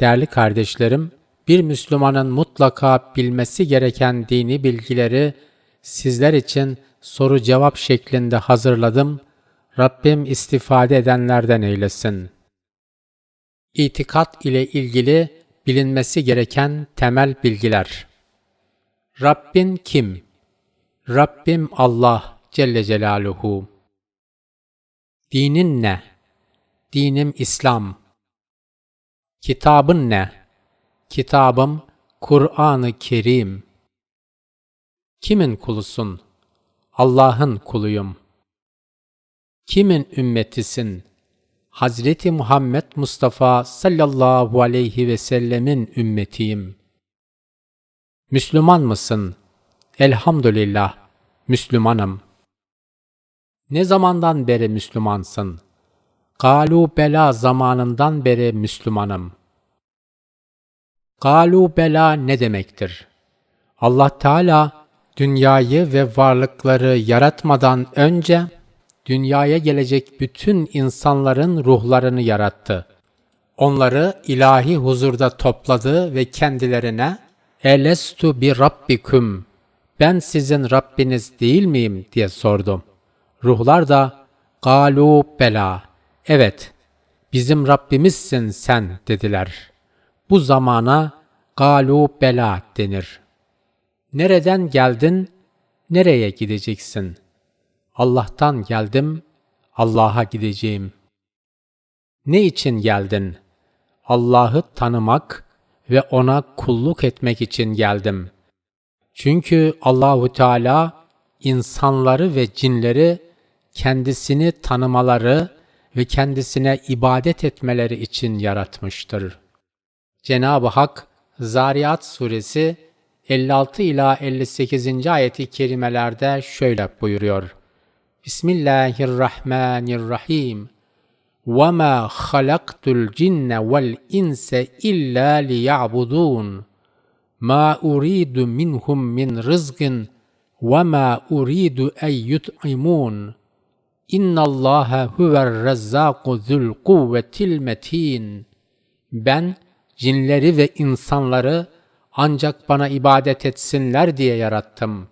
Değerli kardeşlerim, bir Müslümanın mutlaka bilmesi gereken dini bilgileri sizler için soru cevap şeklinde hazırladım. Rabbim istifade edenlerden eylesin. İtikat ile ilgili bilinmesi gereken temel bilgiler. Rabbin kim? Rabbim Allah Celle Celaluhu. Dinin ne? Dinim İslam. Kitabın ne? Kitabım Kur'an-ı Kerim. Kimin kulusun? Allah'ın kuluyum. Kimin ümmetisin? Hazreti Muhammed Mustafa sallallahu aleyhi ve sellemin ümmetiyim. Müslüman mısın? Elhamdülillah, Müslümanım. Ne zamandan beri Müslümansın? Galu bela zamanından beri Müslümanım. Galu bela ne demektir? Allah Teala dünyayı ve varlıkları yaratmadan önce dünyaya gelecek bütün insanların ruhlarını yarattı. Onları ilahi huzurda topladı ve kendilerine Elestu bi rabbikum ben sizin Rabbiniz değil miyim diye sordum. Ruhlar da galu bela evet bizim Rabbimizsin sen dediler. Bu zamana galu bela denir. Nereden geldin, nereye gideceksin? Allah'tan geldim, Allah'a gideceğim. Ne için geldin? Allah'ı tanımak ve ona kulluk etmek için geldim. Çünkü Allahu Teala insanları ve cinleri kendisini tanımaları ve kendisine ibadet etmeleri için yaratmıştır. Cenab-ı Hak Zariyat suresi 56 ila 58. ayeti kerimelerde şöyle buyuruyor. Bismillahirrahmanirrahim. وَمَا خَلَقْتُ الْجِنَّ وَالْاِنْسَ إِلَّا لِيَعْبُدُونَ مَا أُرِيدُ مِنْهُمْ مِنْ رِزْقٍ وَمَا أُرِيدُ أَنْ يُطْعِمُونَ İnnallâhe huver rezzâku zül kuvvetil metin. Ben cinleri ve insanları ancak bana ibadet etsinler diye yarattım.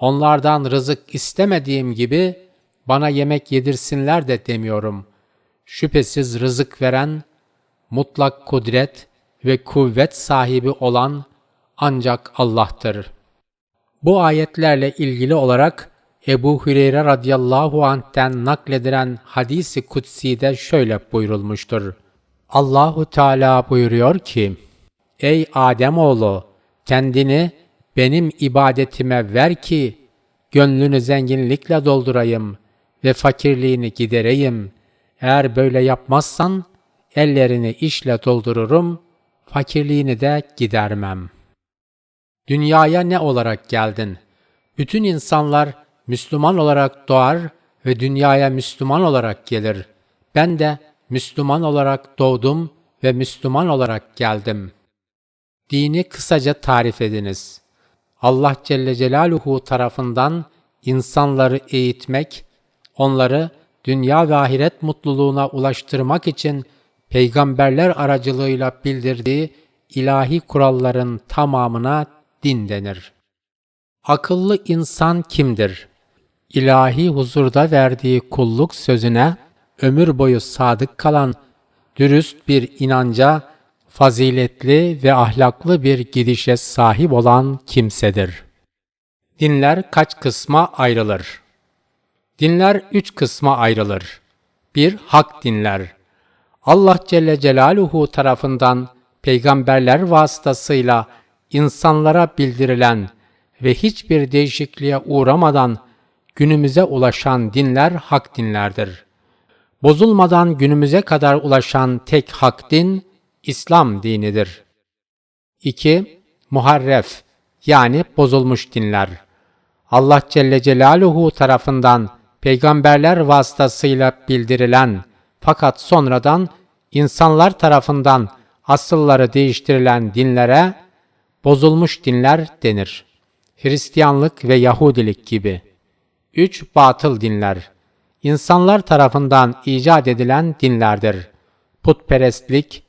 Onlardan rızık istemediğim gibi bana yemek yedirsinler de demiyorum. Şüphesiz rızık veren, mutlak kudret ve kuvvet sahibi olan ancak Allah'tır. Bu ayetlerle ilgili olarak Ebu Hüreyre radıyallahu anh'ten nakledilen hadisi kutsi'de şöyle buyurulmuştur. Allahu Teala buyuruyor ki: Ey Adem oğlu, kendini benim ibadetime ver ki gönlünü zenginlikle doldurayım ve fakirliğini gidereyim. Eğer böyle yapmazsan ellerini işle doldururum, fakirliğini de gidermem. Dünyaya ne olarak geldin? Bütün insanlar Müslüman olarak doğar ve dünyaya Müslüman olarak gelir. Ben de Müslüman olarak doğdum ve Müslüman olarak geldim. Dini kısaca tarif ediniz. Allah Celle Celaluhu tarafından insanları eğitmek, onları dünya ve ahiret mutluluğuna ulaştırmak için peygamberler aracılığıyla bildirdiği ilahi kuralların tamamına din denir. Akıllı insan kimdir? İlahi huzurda verdiği kulluk sözüne ömür boyu sadık kalan, dürüst bir inanca, faziletli ve ahlaklı bir gidişe sahip olan kimsedir. Dinler kaç kısma ayrılır? Dinler üç kısma ayrılır. Bir, hak dinler. Allah Celle Celaluhu tarafından peygamberler vasıtasıyla insanlara bildirilen ve hiçbir değişikliğe uğramadan günümüze ulaşan dinler hak dinlerdir. Bozulmadan günümüze kadar ulaşan tek hak din İslam dinidir. 2. Muharref yani bozulmuş dinler. Allah Celle Celaluhu tarafından peygamberler vasıtasıyla bildirilen fakat sonradan insanlar tarafından asılları değiştirilen dinlere bozulmuş dinler denir. Hristiyanlık ve Yahudilik gibi. 3. Batıl dinler. İnsanlar tarafından icat edilen dinlerdir. Putperestlik,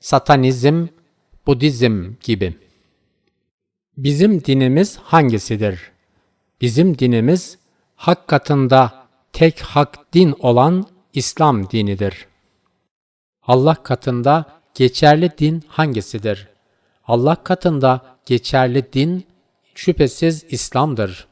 Satanizm, Budizm gibi. Bizim dinimiz hangisidir? Bizim dinimiz hak katında tek hak din olan İslam dinidir. Allah katında geçerli din hangisidir? Allah katında geçerli din şüphesiz İslam'dır.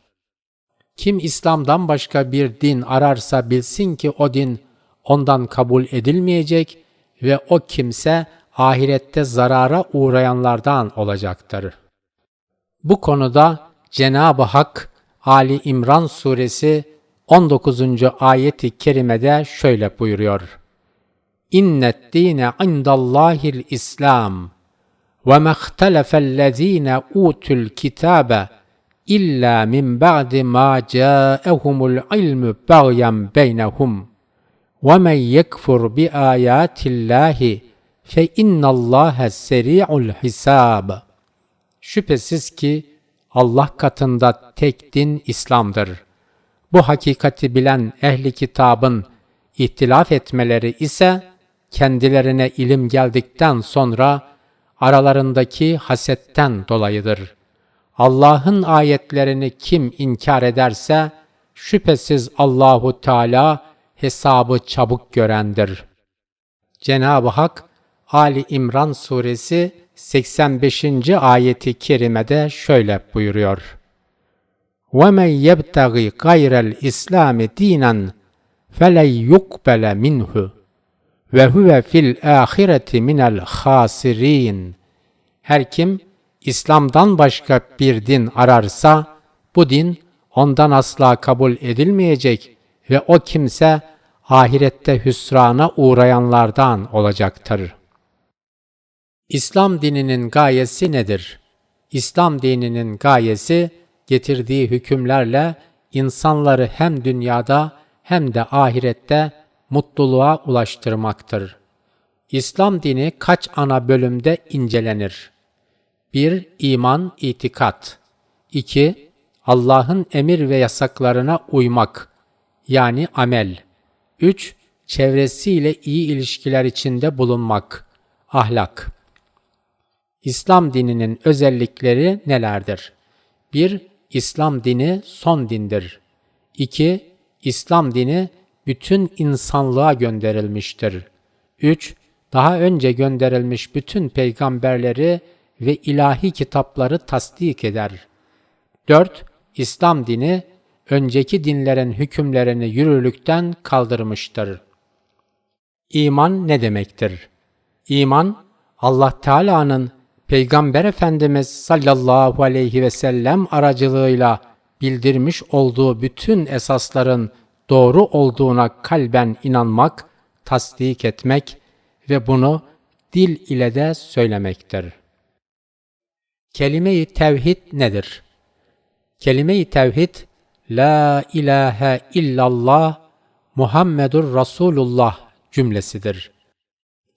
Kim İslam'dan başka bir din ararsa bilsin ki o din ondan kabul edilmeyecek ve o kimse ahirette zarara uğrayanlardan olacaktır. Bu konuda Cenab-ı Hak Ali İmran suresi 19. ayeti kerimede şöyle buyuruyor. İnnet dine indallahil İslam ve mehtelefellezine utul kitabe illa min ba'di ma ca'ehumul ilmu bagyan beynehum ve men yekfur bi ayatillahi fe innallaha seri'ul hisab. Şüphesiz ki Allah katında tek din İslam'dır. Bu hakikati bilen ehli kitabın ihtilaf etmeleri ise kendilerine ilim geldikten sonra aralarındaki hasetten dolayıdır. Allah'ın ayetlerini kim inkar ederse şüphesiz Allahu Teala hesabı çabuk görendir. Cenab-ı Hak Ali İmran suresi 85. ayeti kerimede şöyle buyuruyor. وَمَنْ يَبْتَغِ غَيْرَ الْإِسْلَامِ دِينًا فَلَنْ يُقْبَلَ مِنْهُ وَهُوَ فِي الْآخِرَةِ مِنَ الْخَاسِرِينَ Her kim İslam'dan başka bir din ararsa bu din ondan asla kabul edilmeyecek ve o kimse ahirette hüsrana uğrayanlardan olacaktır. İslam dininin gayesi nedir? İslam dininin gayesi getirdiği hükümlerle insanları hem dünyada hem de ahirette mutluluğa ulaştırmaktır. İslam dini kaç ana bölümde incelenir? 1. İman, itikat. 2. Allah'ın emir ve yasaklarına uymak, yani amel. 3. Çevresiyle iyi ilişkiler içinde bulunmak, ahlak. İslam dininin özellikleri nelerdir? 1. İslam dini son dindir. 2. İslam dini bütün insanlığa gönderilmiştir. 3. Daha önce gönderilmiş bütün peygamberleri ve ilahi kitapları tasdik eder. 4. İslam dini önceki dinlerin hükümlerini yürürlükten kaldırmıştır. İman ne demektir? İman Allah Teala'nın Peygamber Efendimiz sallallahu aleyhi ve sellem aracılığıyla bildirmiş olduğu bütün esasların doğru olduğuna kalben inanmak, tasdik etmek ve bunu dil ile de söylemektir. Kelime-i tevhid nedir? Kelime-i tevhid La ilahe illallah Muhammedur Resulullah cümlesidir.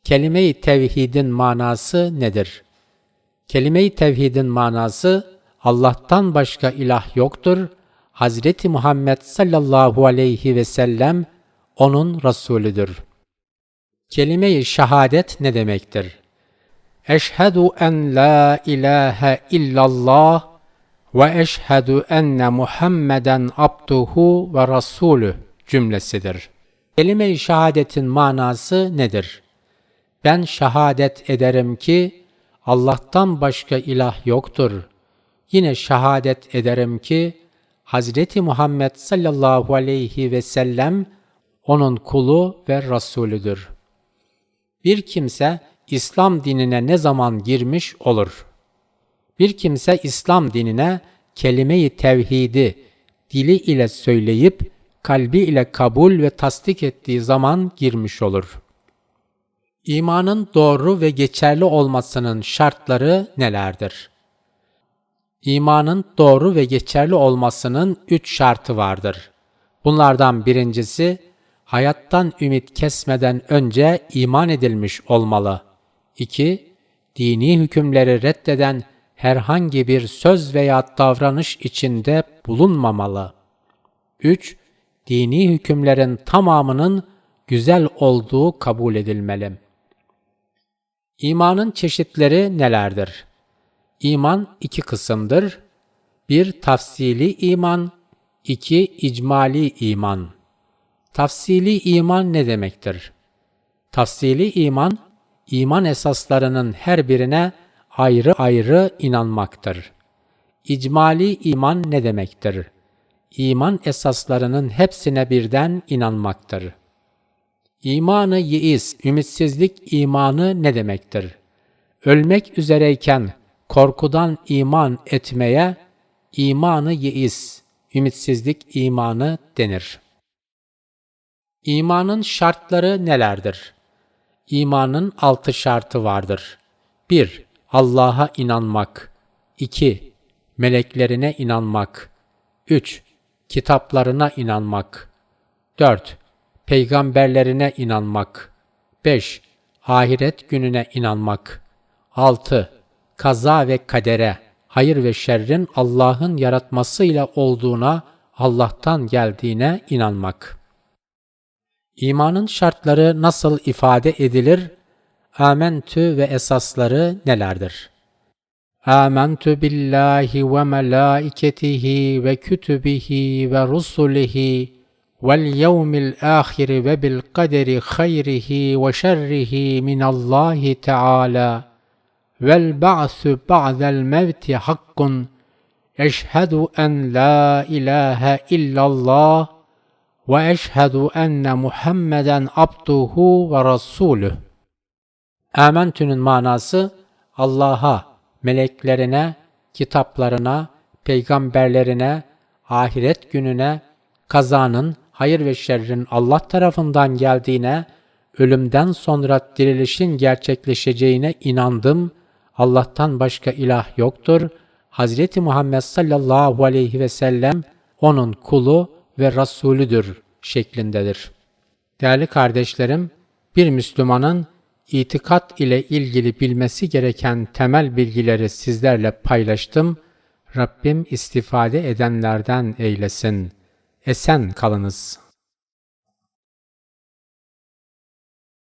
Kelime-i tevhidin manası nedir? Kelime-i tevhidin manası Allah'tan başka ilah yoktur. Hazreti Muhammed sallallahu aleyhi ve sellem onun Resulüdür. Kelime-i şehadet ne demektir? Eşhedü en la ilahe illallah ve eşhedü enne Muhammeden abduhu ve rasulü cümlesidir. Kelime-i şehadetin manası nedir? Ben şehadet ederim ki Allah'tan başka ilah yoktur. Yine şehadet ederim ki Hazreti Muhammed sallallahu aleyhi ve sellem onun kulu ve Resulüdür. Bir kimse İslam dinine ne zaman girmiş olur? Bir kimse İslam dinine kelime-i tevhidi dili ile söyleyip kalbi ile kabul ve tasdik ettiği zaman girmiş olur. İmanın doğru ve geçerli olmasının şartları nelerdir? İmanın doğru ve geçerli olmasının üç şartı vardır. Bunlardan birincisi, hayattan ümit kesmeden önce iman edilmiş olmalı. 2. Dini hükümleri reddeden herhangi bir söz veya davranış içinde bulunmamalı. 3. Dini hükümlerin tamamının güzel olduğu kabul edilmeli. İmanın çeşitleri nelerdir? İman iki kısımdır. Bir tafsili iman, iki icmali iman. Tafsili iman ne demektir? Tafsili iman, iman esaslarının her birine ayrı ayrı inanmaktır. İcmali iman ne demektir? İman esaslarının hepsine birden inanmaktır. İmanı yeis, ümitsizlik imanı ne demektir? Ölmek üzereyken korkudan iman etmeye imanı yeis, ümitsizlik imanı denir. İmanın şartları nelerdir? İmanın altı şartı vardır. 1. Allah'a inanmak. 2. Meleklerine inanmak. 3. Kitaplarına inanmak. 4. Peygamberlerine inanmak. 5. Ahiret gününe inanmak. 6. Kaza ve kadere, hayır ve şerrin Allah'ın yaratmasıyla olduğuna, Allah'tan geldiğine inanmak. İmanın şartları nasıl ifade edilir? Amentü ve esasları nelerdir? Âmentü billahi ve melâiketihi ve kütübihi ve rusulihi vel yevmil âhiri ve bil kaderi hayrihi ve şerrihi minallahi teâlâ vel ba'su ba'del mevti hakkun eşhedü en la ilahe illallah ve eşhedü enne Muhammeden abduhu ve rasulüh. Amentü'nün manası Allah'a, meleklerine, kitaplarına, peygamberlerine, ahiret gününe, kazanın, hayır ve şerrin Allah tarafından geldiğine, ölümden sonra dirilişin gerçekleşeceğine inandım. Allah'tan başka ilah yoktur. Hazreti Muhammed sallallahu aleyhi ve sellem onun kulu ve Rasulüdür şeklindedir. Değerli kardeşlerim, bir Müslümanın itikat ile ilgili bilmesi gereken temel bilgileri sizlerle paylaştım. Rabbim istifade edenlerden eylesin. Esen kalınız.